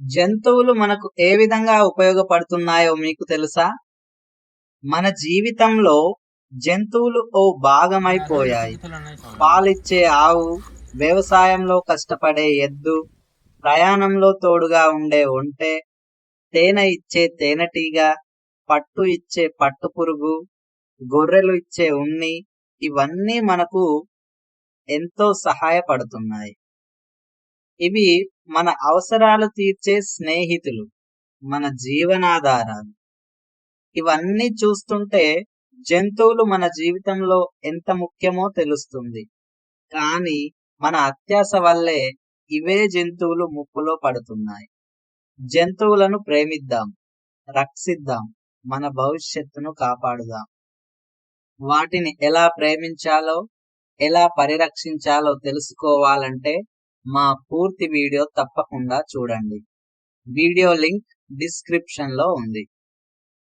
జంతువులు మనకు ఏ విధంగా ఉపయోగపడుతున్నాయో మీకు తెలుసా? మన జీవితంలో జంతువులు ఓ భాగమైపోయాయి. పాలిచ్చే ఆవు వ్యవసాయంలో కష్టపడే ఎద్దు ప్రయాణంలో తోడుగా ఉండే ఒంటె తేనె ఇచ్చే తేనెటీగ పట్టు ఇచ్చే పట్టు పురుగు గొర్రెలు ఇచ్చే ఉన్ని ఇవన్నీ మనకు ఎంతో సహాయపడుతున్నాయి. ఇవి మన అవసరాలు తీర్చే స్నేహితులు మన జీవనాధారాలు. ఇవన్నీ చూస్తుంటే జంతువులు మన జీవితంలో ఎంత ముఖ్యమో తెలుస్తుంది. కానీ మన అత్యాస వల్లే ఇవే జంతువులు ముప్పులో పడుతున్నాయి. జంతువులను ప్రేమిద్దాం రక్షిద్దాం మన భవిష్యత్తును కాపాడుదాం. వాటిని ఎలా ప్రేమించాలో ఎలా పరిరక్షించాలో తెలుసుకోవాలంటే మా పూర్తి వీడియో తప్పకుండా చూడండి. వీడియో లింక్ డిస్క్రిప్షన్లో ఉంది.